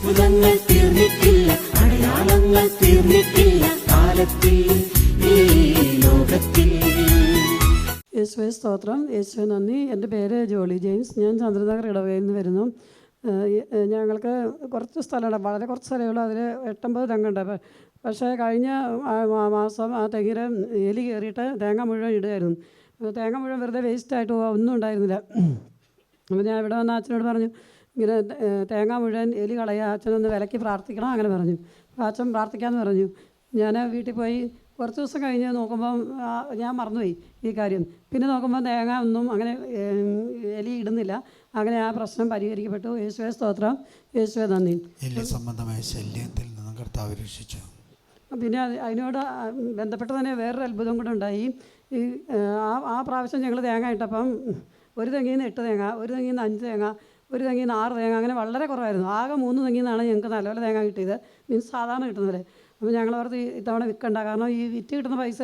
അത്ഭുതങ്ങൾ തീർന്നിട്ടില്ല അടയാളങ്ങൾ തീർന്നിട്ടില്ല കാലത്തിൽ ഈ സ്തോത്രം. യേശുവെ നന്ദി. എന്റെ പേര് ജോളി ജെയിംസ്. ഞാൻ ചന്ദ്രനഗർ ഇടവകയിൽ നിന്ന് വരുന്നു. ഞങ്ങൾക്ക് കുറച്ച് സ്ഥലമുണ്ട്. വളരെ കുറച്ച് സ്ഥലമുള്ളൂ അതിൽ എട്ടൊമ്പത് തെങ്ങുണ്ട്. പക്ഷേ കഴിഞ്ഞ മാസം ആ തെങ്ങിൽ എലി കയറിയിട്ട് തേങ്ങ മുഴുവൻ ഇടുമായിരുന്നു തേങ്ങ മുഴുവൻ വെറുതെ വേസ്റ്റായിട്ട് പോകാം ഒന്നും ഉണ്ടായിരുന്നില്ല. അപ്പോൾ ഞാൻ ഇവിടെ വന്ന അച്ഛനോട് പറഞ്ഞു ഇങ്ങനെ തേങ്ങ മുഴുവൻ എലി കളയുക അച്ഛനൊന്ന് വിലക്കി പ്രാർത്ഥിക്കണം അങ്ങനെ പറഞ്ഞു. അച്ഛൻ പ്രാർത്ഥിക്കാമെന്ന് പറഞ്ഞു. ഞാൻ വീട്ടിൽ പോയി കുറച്ച് ദിവസം കഴിഞ്ഞ് നോക്കുമ്പം ഞാൻ മറന്നുപോയി ഈ കാര്യം. പിന്നെ നോക്കുമ്പോൾ തേങ്ങ ഒന്നും അങ്ങനെ എലി ഇടുന്നില്ല. അങ്ങനെ ആ പ്രശ്നം പരിഹരിക്കപ്പെട്ടു. യേശുവെ സ്തോത്രം. യേശുവെ നന്ദി. എല്ല് സംബന്ധമായ ശല്യത്തിൽ നിന്നും കർത്താവ് രക്ഷിച്ചു. പിന്നെ അത് അതിനോട് ബന്ധപ്പെട്ട് തന്നെ വേറൊരു അത്ഭുതം കൂടെ ഉണ്ടായി. ഈ ആ ആ പ്രാവശ്യം ഞങ്ങൾ തേങ്ങ ഇട്ടപ്പം ഒരു തെങ്ങിൽ നിന്ന് എട്ട് തേങ്ങ ഒരു തെങ്ങിൽ നിന്ന് അഞ്ച് തേങ്ങ ഒരു തെങ്ങിൽ നിന്ന് ആറ് തേങ്ങ അങ്ങനെ വളരെ കുറവായിരുന്നു. ആകെ മൂന്ന് തെങ്ങിൽ നിന്നാണ് ഞങ്ങൾക്ക് നല്ലപോലെ തേങ്ങ കിട്ടിയത്. മീൻസ് സാധാരണ കിട്ടുന്നത് അപ്പോൾ ഞങ്ങൾ ഓർത്ത് ഇത്തവണ വിൽക്കണ്ട. കാരണം ഈ വിറ്റ് കിട്ടുന്ന പൈസ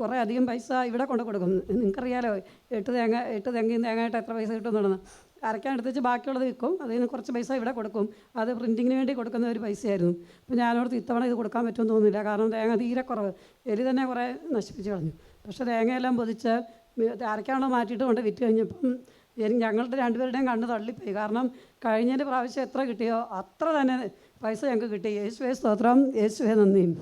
കുറേ അധികം പൈസ ഇവിടെ കൊണ്ട് കൊടുക്കും. നിങ്ങൾക്കറിയാലോ എട്ട് തേങ്ങ എട്ട് തെങ്ങിൽ തേങ്ങയായിട്ട് എത്ര പൈസ കിട്ടുന്നുണ്ടെന്ന് അരയ്ക്കാൻ എടുത്തിച്ച് ബാക്കിയുള്ളത് വിൽക്കും. അതിന് കുറച്ച് പൈസ ഇവിടെ കൊടുക്കും. അത് പ്രിന്റിങ്ങിന് വേണ്ടി കൊടുക്കുന്ന ഒരു പൈസയായിരുന്നു. അപ്പോൾ ഞാനോർത്ത് ഇത്തവണ ഇത് കൊടുക്കാൻ പറ്റുമെന്ന് തോന്നുന്നില്ല. കാരണം തേങ്ങ തീരെ കുറവ്. എലി തന്നെ കുറേ നശിപ്പിച്ച് കളഞ്ഞു. പക്ഷേ തേങ്ങയെല്ലാം പൊതിച്ച് വി- അരയ്ക്കാനുള്ള മാറ്റിയിട്ട് കൊണ്ട് വിറ്റ് കഴിഞ്ഞപ്പം ഞങ്ങളുടെ രണ്ടുപേരുടെയും കണ്ണ് തള്ളിപ്പോയി. കാരണം കഴിഞ്ഞതിന്റെ പ്രാവശ്യം എത്ര കിട്ടിയോ അത്ര തന്നെ പൈസ ഞങ്ങൾക്ക് കിട്ടി. യേശുവേ സ്തോത്രം. യേശുവേ നന്ദിയും